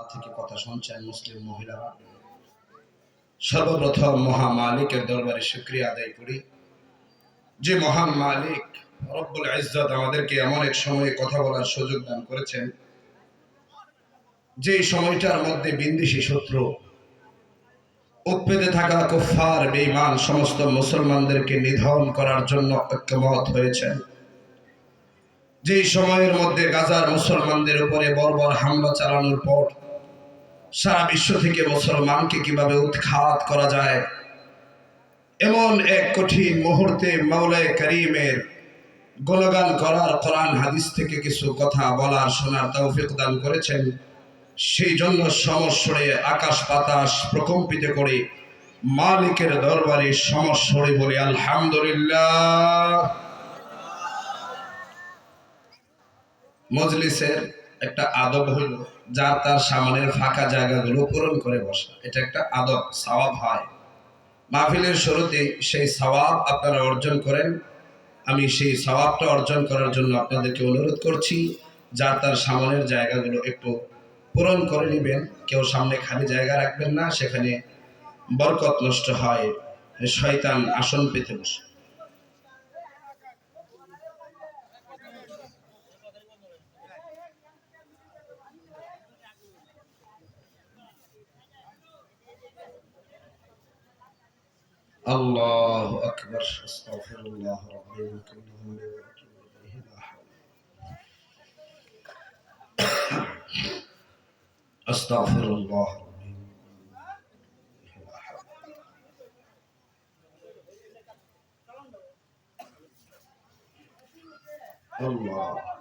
তা থেকে কথা শুনছেন মুসলিম মহিলারা। সর্বপ্রথম মহা মালিকের দরবারে শুক্রিয়া আদায় করি। যে মহান মালিক রব্বুল ইজ্জত আমাদেরকে এমন এক সময়ে কথা বলার সুযোগ দান করেছেন যে সময়টার মধ্যে বিন্দিসী শত্রু উৎপেতে থাকা কুফার বেঈমান সমস্ত মুসলমানদেরকে নিধন করার জন্য ঐক্যমত হয়েছেন। যে সময়ের মধ্যে গাজার মুসলমানদের উপরে বর্বর হামলা চালানোর পর সারা বিশ্ব থেকে মুসলমানকে কীভাবে উৎখাত করা যায়? এমন এক কঠিন মুহূর্তে মাওলায় করিমের গোলগান করার কোরআন হাদিস থেকে কিছু কথা বলার শোনার তৌফিক দান করেছেন। সেই জন্য সমস্বরে আকাশ বাতাস প্রকম্পিত করে মালিকের দরবারে সমস্বরে বলে, আলহামদুলিল্লাহ। মজলিসের একটা আদব হইল যার তার সামনের ফাঁকা জায়গাগুলো পূরণ করে বসা। এটা একটা আদব, সওয়াব হয়। মাহফিলের শুরুতে সেই সওয়াব আপনারা অর্জন করেন। আমি সেই সওয়াবটা অর্জন করার জন্য আপনাদেরকে অনুরোধ করছি, যার তার সামনের জায়গাগুলো একটু পূরণ করে নেবেন। কেউ সামনে খালি জায়গা রাখবেন না, সেখানে বরকত নষ্ট হয়, শয়তান আসন পেতে বসে। الله أكبر. أستغفر الله ربي من كل ذنب إليه لا حول أستغفر الله ربي من كل ذنب لا حول الله.